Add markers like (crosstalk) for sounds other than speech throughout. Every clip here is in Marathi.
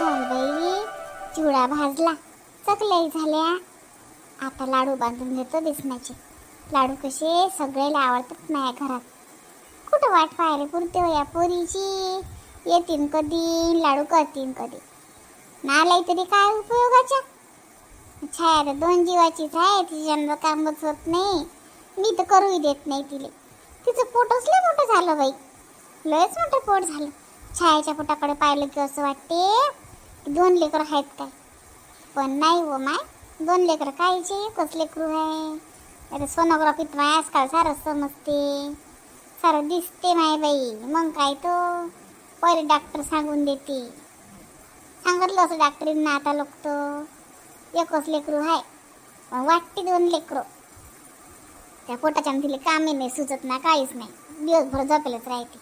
चल बाई चिवडा भाजला. चकल्याही झाल्या. आता लाडू बांधून घेतो बेसनाचे लाडू कसे सगळ्याला आवडतात माझ्या घरात. कुठं वाट पाहायला पुरते हो या पोरीची? येतीन कधी? लाडू करतीन कधी? नालाय तरी काय उपयोगाच्या छाया तर दोन जीवाचीच आहे तिच्यानं कामच होत नाही. मी तर करूही देत नाही तिले. तिचं पोटच लय मोठं झालं बाई. लयच मोठं पोट झालं. छायाच्या पोटाकडे पाहिलं की असं वाटते दोन लेकरं आहेत काय? पण नाही व माय. दोन लेकरं कायचे एकच लेकरू आहे. आता सोनोग्राफीत माय आजकाल सारं समजते. सारं दिसते माय बाई. मग काय तो? पहिले डॉक्टर सांगून देते. सांगितलं असं डॉक्टरींना आता लोक तो. एकच लेकरू आहे. पण वाटते दोन लेकरं. त्या पोटाच्या तिले कामे नाही सुचत ना काहीच नाही. दिवसभर झोपेलच राहते.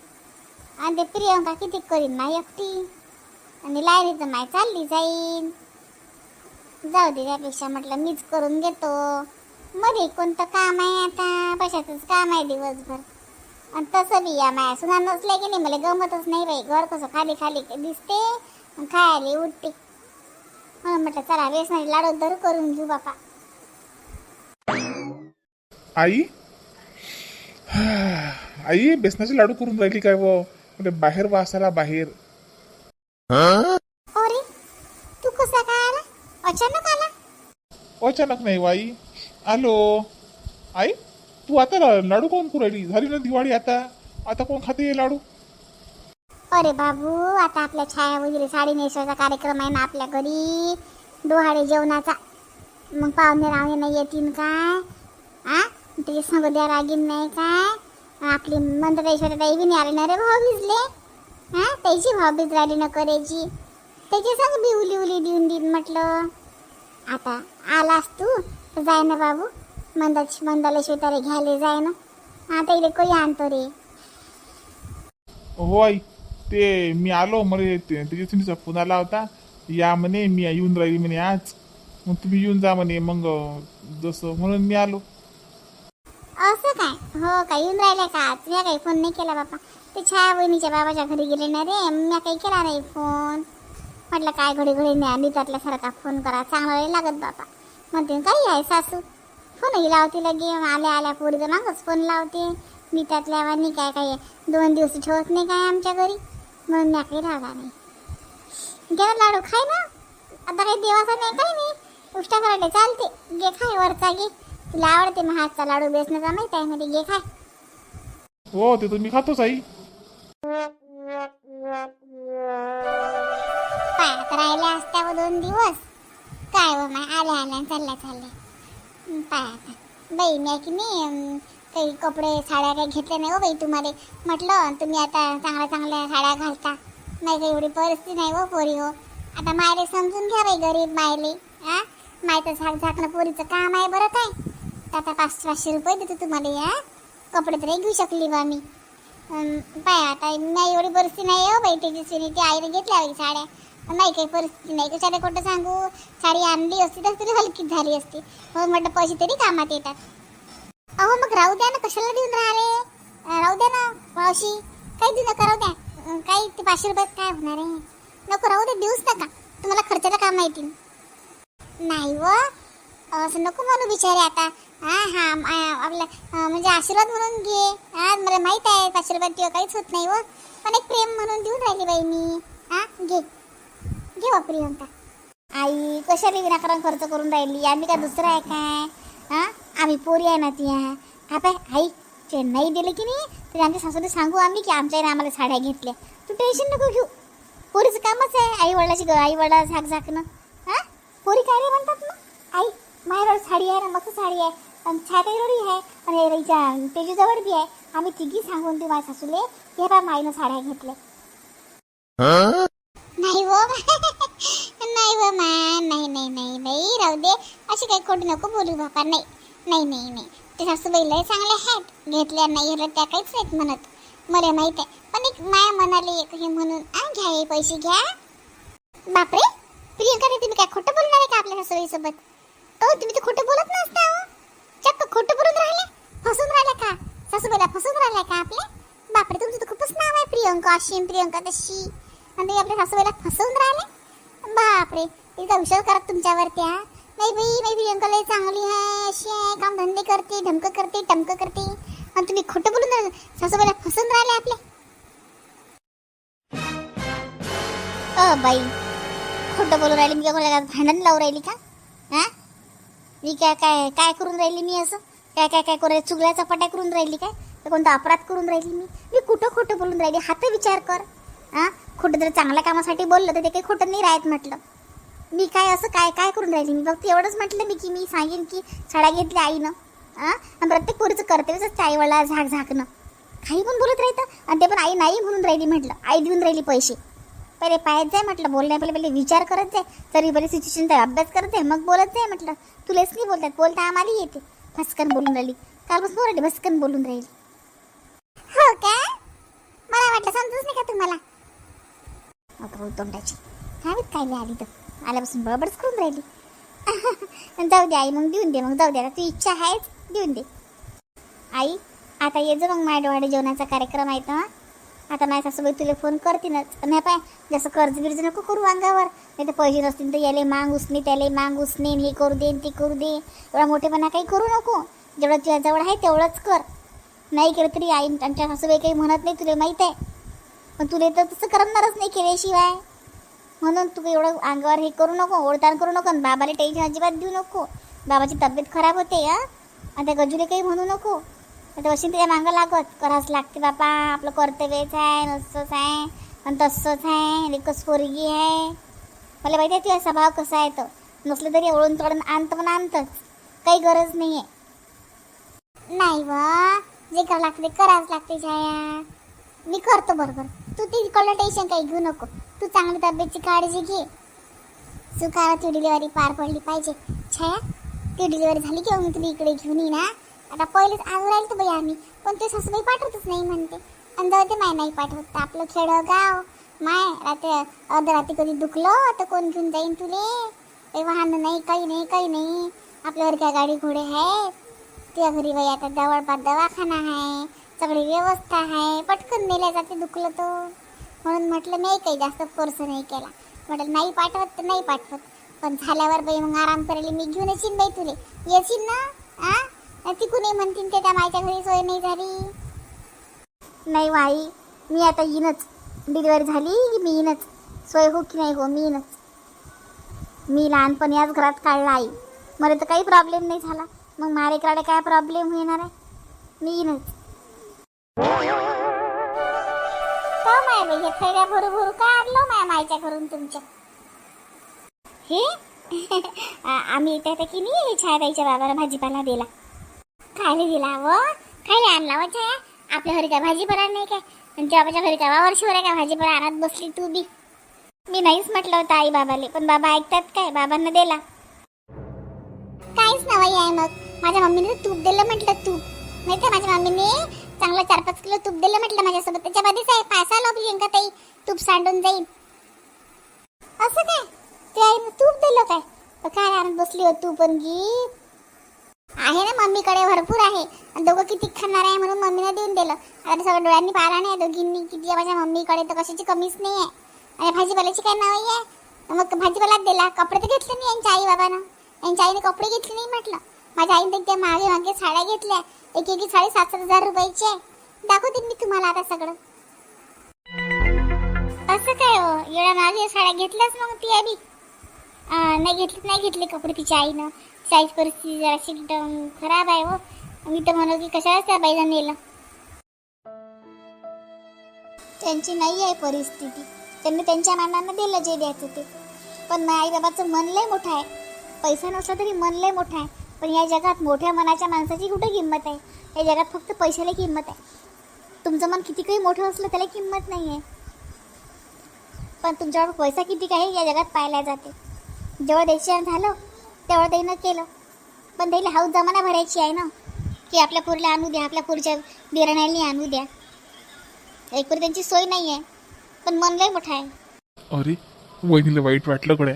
आणि ते प्रियंका किती करीन ना एकटी? आणि लायरीचं माय चालली जाईन. जाऊ दे त्यापेक्षा म्हटलं मीच करून घेतो. मध्ये कोणतं काम आहे आता? कशाचंच काम आहे दिवसभर. आणि तसं बी या माया सुना नसल्या की नाही मला गमतच नाही बाई. घर कसं खाली खाली दिसते आणि खायला उठते म्हणून म्हटलं चला बेसनाचे लाडू दर करून घेऊ बापा. आई? (sighs) आई बेसनाचे लाडू करून राहिली काय व? म्हणजे बाहेर वासाला बाहेर. अरे तू कसा काय आला? अचानक आला? अचानक नाही वाई. आलो. आई तू आता ला- लाडू कोण राहिली झाली ना दिवाळी आता. आता कोण खाते हे लाडू? अरे बाबू आता आपल्या छाया वगैरे साडी नेसवायचा कार्यक्रम आहे ना आपल्या घरी. डोहाळे जेवणाचा. मग पाहुणे रावणे नाही येतील काय? आ? त्याचे संग द्या रागीन नाही काय? आपली मंत्रश्वर ताई बी नाही आले ना रे भाऊ भिजले. हा त्याची भाऊ बीज राहिली न करायची. त्याची संग बी उली देऊन देईन म्हटलं. आता आलास तू जाय ना बाबू. मंदाची मंदाला शिवतारे घ्यायला जाय ना. आता इकडे कोणी आणतो रे? हो आई ते मी आलो मला ते- त्याच्या सुनीचा फोन आला होता. या म्हणे मी येऊन राहिली म्हणे आज. मग तुम्ही येऊन जा म्हणे मग जसं म्हणून मी आलो. असं काय? हो काही येऊन राहिल्या का? तुझ्या काही फोन नाही केला बाबा ते छाया बहिणीच्या बाबाच्या घरी गेले ना रे. मी काही केला नाही फोन म्हटलं काय घडी घडी नाही आली त्यातल्या सारखा फोन करा. चांगला नाही लागत बाबा म्हणते काही आहे सासू. फोनही लावते लगे. आल्या आल्या पोरीचा मागच फोन लावते. मी त्यातल्या वाणी काय काय दोन दिवस ठेवत नाही काय आमच्या घरी? म्हणून मी काही राहणार नाही. घे लाडू खाय ना. आता काही देवाचा नाही काही नाही. उष्टा करायला चालते. गे खाय वरचा गे तुला आवडते मग हातचा लाडू बेसनाचा माहीत आहे मध्ये घे खाय. हो ते तर मी खातोच आई. पाय आता राहिल्या असत्या व दोन दिवस. काय व माय आल्या आल्या चालल्या चालल्या. हं, पाय आता बाई मी की अं, काही कपडे साड्या काही घेतल्या नाही हो बाई तुम्हाला. म्हटलं तुम्ही आता चांगल्या चांगल्या साड्या घालता. नाही काही एवढी परिस्थिती नाही हो पोरी हो. आता मायले समजून घ्या बाई गरीब मायले हा मायचं झाक झाकणं पोरीचं काम आहे बरं काय. आता पाचशे पाचशे रुपये देतो तुम्हाला या कपडे तर घेऊ शकली बा मी. पाय आता नाही एवढी परिस्थिती नाही हो बाई त्याची ती आईने घेतल्या बाई साड्या. नाही काही परिस्थिती नाही का? साड्या कुठं सांगू? साडी आणली असती तर तरी हलकीच झाली असती. हो म्हटलं पैसे तरी कामात येतात. अहो मग राहू द्या ना कशाला देऊन राहिले? राहू द्या ना पावशी काही देऊ नका राहू हो द्या. काही ते पाचशे रुपयात काय होणार आहे? नको राहू द्या देऊच नका. तुम्हाला खर्चाला काम येतील नाही व. असं नको म्हणू बिचारे आता. हां हां आपला म्हणजे आशीर्वाद म्हणून घे. हां मला माहीत आहे आशीर्वाद किंवा काहीच होत नाही व पण एक प्रेम म्हणून देऊन राहिली बाई मी हा घे. घे बा म्हणता आई कशाला विनाकारण खर्च करून राहिली? आम्ही काय दुसरं आहे काय? हा आम्ही पोरी आहे ना ती हा. हा पाय आई ते नाही की नाही? तरी आमच्या सासूने सांगू आम्ही की आमच्या आईने आम्हाला साड्या घेतल्या. तू टेन्शन नको घेऊ. पोरीचं कामच आहे आई वडिलाची आई वडिला झाक झाकणं. हा? पोरी काय रे म्हणतात ना आई माझ्याकडे साडी आहे ना मस्त साडी आहे. आणि छायाताईकडे आहे आणि रईच्या तेजूजवळ बी आहे. आम्ही तिघी सांगून देऊ माझ्या सासूले हे बा माईनं साड्या घेतल्या. नाही हो नाही हो मा. नाही नाही नाही बाई राहू दे. अशी काही खोटी नको बोलू बापा. नाही नाही नाही नाही. ते सासूबाई लय चांगले आहेत. घेतल्या नाही घेतल्या त्या काहीच नाहीत म्हणत. मला माहीत आहे. पण एक माया म्हणाली एक हे म्हणून आ घ्या हे पैसे घ्या. बापरे प्रियंका तुम्ही काय खोटं बोलणार आहे का आपल्या सासूबाईसोबत? हो तुम्ही तर खोटं बोलत खोटं बोलून राहिले? फसून राहिला का? सासूबाईला फसून राहिला का आपले? बापरे तुमचं तर खूपच नाव आहे प्रियंका अशी प्रियंका तशी. आणि तुम्ही आपल्या सासूबाईला फसवून राहिले? बापरे इतका विश्वास करा तुमच्यावरती हा. नाही बाई मी प्रियंका लई चांगली आहे अशी आहे काम धंदे करते धमक करते टमक करते. आणि तुम्ही खोटं बोलून राहिले सासूबाईला फसून राहिले आपले? अ बाई खोटं बोलून राहिली मी काय कोणाला भांडण लावून राहिली का? हा? मी काय काय काय करून राहिली मी असं? काय काय काय करू चुगल्याचा पट्या करून राहिली काय? तर कोणता अपराध करून राहिली मी? मी कुठं खोटं बोलून राहिली? हात विचार कर. हां? खोटं जर चांगल्या कामासाठी बोललं तर ते काही खोटं नाही राहत म्हटलं. मी काय असं काय काय करून राहिली? मी फक्त एवढंच म्हटलं मी की मी सांगेन की साड्या घेतल्या आईनं. हां? आणि प्रत्येक पोरीचं कर्तव्यच असते आईवाला झाक झाकणं. काही पण बोलत राहतं. आणि ते पण आई नाही म्हणून राहिली म्हटलं. आई देऊन राहिली पैसे. पहिले पाहत जाय म्हटलं. बोलण्या पहिले पहिले विचार करत जाय. तरी पहिले सिच्युएशनचा अभ्यास करत जाय. मग बोलत जाय म्हटलं. तुलाच नाही बोलतात बोलता आम्हाला येते. भस्कन बोलून राहिली. कालपासून राहिली भस्कन बोलून राहिली. हो का? मला वाटलं समजूच नाही का तुम्हाला अगं तोंडाची. काय माहीत काय आली तर? आल्यापासून बळबडच करून राहिली. (laughs) जाऊ दे आई मग देऊन दे मग जाऊ दे आता. तू इच्छा आहेच देऊन दे. आई आता ये जा मग माझ्या डोहाडे जेवणाचा कार्यक्रम आहे तर? आता माझ्या सासूबाई तुला फोन करतीनच नाही पाय जसं कर्ज बिर्ज नको करू अंगावर. नाही तर पैसे नसतील तर याले मांग उसने त्याले मांग उसने हे करू दे ते करू दे. एवढा मोठेपणा काही करू नको. जेवढं तुझ्याजवळ आहे तेवढंच कर. नाही केलं तरी आई आमच्या सासूबाई काही म्हणत नाही तुला माहीत आहे? पण तुला तर तसं करणारच नाही केल्याशिवाय. म्हणून तू एवढं अंगावर हे करू नको ओळताण करू नको आणि बाबाला टेन्शन अजिबात देऊ नको. बाबाची तब्येत खराब होते हा? आणि त्या गजूला काही म्हणू नको. आता अशी त्याच्या मागं लागत. करावंच लागते बापा. आपलं कर्तव्यच आहे नसतंच आहे. आणि तसंच आहे. एकच पोरगी आहे. मला माहिती आहे तुझा स्वभाव कसा आहे तो. नसलं तरी ओळून तोडून आणतं पण आणतंच. काही गरज नाही आहे नाही वा. जे करावं लागते करावंच लागते छाया. मी करतो बरोबर. तू तिकडलं टेन्शन काही घेऊ नको. तू चांगली तब्येतची काळजी घे. सुखाला ती डिलिव्हरी पार पडली पाहिजे. छाया ती डिलिव्हरी झाली की मी तुला इकडे घेऊन ये ना आता पहिलेच आज राहील तर बाई आम्ही. पण ते सासूबाई पाठवतच नाही म्हणते. आणि जाऊ ते माय नाही पाठवत. आपलं खेडं गाव. माय रात्री अर्ध रात्री कधी दुखलं तर कोण घेऊन जाईन तुले? काही वाहन नाही काही नाही काही नाही. आपल्यावर काय गाडी घोडे आहेत. त्या घरी बाई आता जवळपास दवाखाना आहे. सगळी व्यवस्था आहे. पटकन नेल्या जाते दुखलं तो म्हणून म्हटलं नाही काही जास्त कोर्स नाही केला. म्हटलं नाही पाठवत तर नाही पाठवत. पण झाल्यावर बाई मग आराम करायला मी घेऊन येशील बाई तुले. येशील ना? आ? तिकूनही म्हणतील ते त्या मायच्या घरी सोय नाही झाली नाही वाई मी आता येईनच डिलिव्हरी झाली की मी येईनच सोय हो की नाही हो मी येईनच मी लहानपणी याच घरात काढला आई. मला तर काही प्रॉब्लेम नाही झाला. मग मारेकडे काय प्रॉब्लेम येणार आहे? मी येईनच का माय हे भरू भरू माय मायच्या घरून तुमच्या? हे? (laughs) आम्ही त्या की नाही? छायाबाईच्या बाबाला भाजीपाला दिला. खायला दिला व खायला आणला व आपल्या घरी काय भाजीपाला नाही काय? आणि बाबाच्या घरी काय वावर आहे काय भाजीपाला आणत बसली तू बी. मी नाहीच म्हटलं होतं आई बाबाले पण बाबा ऐकतात काय? बाबांना दिला. काहीच नवाई आहे मग. माझ्या मम्मीने तूप दिलं म्हटलं तूप. माहिती आहे माझ्या मम्मीने? चांगलं चार पाच किलो तूप दिलं म्हटलं माझ्यासोबत. त्याच्यामध्येच आहे. पासा लोक का ताई? तूप सांडून जाईल असं काय? ते आईनं तूप दिलं काय? काय आणत बसली हो तू पण गीत? आहे ना मम्मीकडे भरपूर आहे. आणि दोघं किती खाणार आहे म्हणून मम्मीने देऊन दिलं. आता सगळं डोळ्यांनी पाहिला नाही दोघींनी किती आहे माझ्या मम्मीकडे तर कशाची कमीच नाही आहे आणि भाजीपाल्याची काय नाव आहे? मग भाजीपालाच दिला. कपडे तर घेतले नाही यांच्या आई बाबानं यांच्या आईने कपडे घेतले नाही म्हटलं. माझ्या आईने तर त्या मागे मागे साड्या घेतल्या. एक एक साडे सात सात हजार आहे. दाखवते मी तुम्हाला आता सगळं. असं काय हो? एवढ्या मागे साड्या घेतल्याच मग ती आधी नाही घेतली नाही घेतले कपडे तिच्या आईनं. साईज परिस्थिती जराशी एकदम खराब आहे हो. मी तर म्हणू की कशालाच त्या बाईला नेलं? त्यांची नाही आहे परिस्थिती. त्यांनी त्यांच्या मानानं दिलं जे द्यायचं ते. पण आई बाबाचं मन लय मोठं आहे. पैसा नसला तरी मन लय मोठं आहे. पण या जगात मोठ्या मनाच्या माणसाची कुठे किंमत आहे? या जगात फक्त पैशाला किंमत आहे. तुमचं मन किती काही मोठं असलं त्याला किंमत नाही आहे पण तुमच्यावर पैसा किती काही या जगात पाहिला जाते. जेव्हा देशान झालं तेवढं त्यानं केलं. पण त्याला हाऊस जमाना भरायची आहे ना की आपल्या पोरीला आणू द्या आपल्या पोरीच्या बिराण्याला आणू द्या. एकवर त्यांची सोय नाही आहे पण मन लय मोठं आहे. अरे वहिनीला वाईट वाटलं गड्या.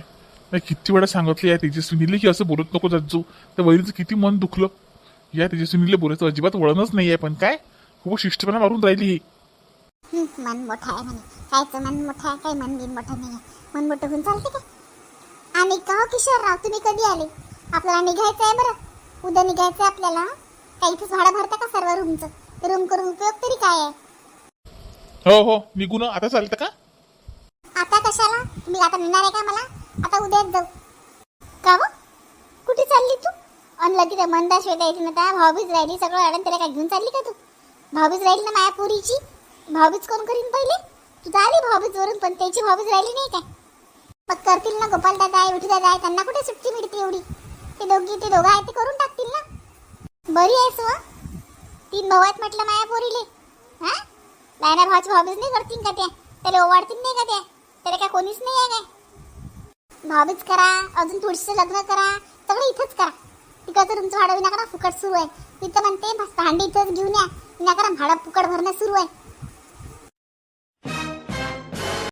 नाही किती वेळा सांगितलं या तेजस्विनीला की असं बोलत नको जात जाऊ. त्या वहिनीचं किती मन दुखलं. या तेजस्विनीला बोलायचं अजिबात वळणच नाही आहे पण काय? खूप शिष्टपणा मारून राहिली ही. मन मोठं आहे म्हणे. कायचं मन मोठं आहे काही मन बिन मोठं नाही आहे मन मोठं होऊन चालते का? आणि का हो किशोरराव तुम्ही कधी आले? आपल्याला निघायचं आहे बरं. उद्या निघायचं आहे आपल्याला. काही इथंच भाडं भरता का सर्व रूमचं? रूम करून उपयोग तरी काय आहे? हो हो. निघू ना आता चालतं का? आता कशाला? तुम्ही आता नेणार आहे का मला? आता उद्याच जाऊ. का व कुठे चालली तू? अन लगी त्या मंदा श्वेता येते ना त्या भाऊबीज राहिली सगळं अडण त्याला काय घेऊन चालली का तू? भाऊबीज राहिली ना माया पुरीची? भाऊबीज कोण करीन पहिले? तू आली भाऊबीज वरून पण त्याची भाऊबीज राहिली नाही काय? मग करतील ना गोपाल दादा आहे विठी दादा आहे त्यांना कुठे सुट्टी मिळते एवढी? ते दोघी ते दोघं आहेत ते करून टाकतील ना? बरी आहेस व तीन भाऊ आहेत म्हटलं माया पोरीले. हा? नाही भावाची भाऊबीज नाही करतील का त्या? त्याला ओवाडतील नाही का त्या? त्याला काय कोणीच नाही आहे काय? भाऊबीज करा अजून थोडीसं लग्न करा सगळं इथंच करा. तिकडचं तुमचं भाडं विनाकारण फुकट सुरू आहे. तिथं म्हणते भांडी इथंच घेऊन या. विनाकारण भाडं फुकट भरणं सुरू आहे.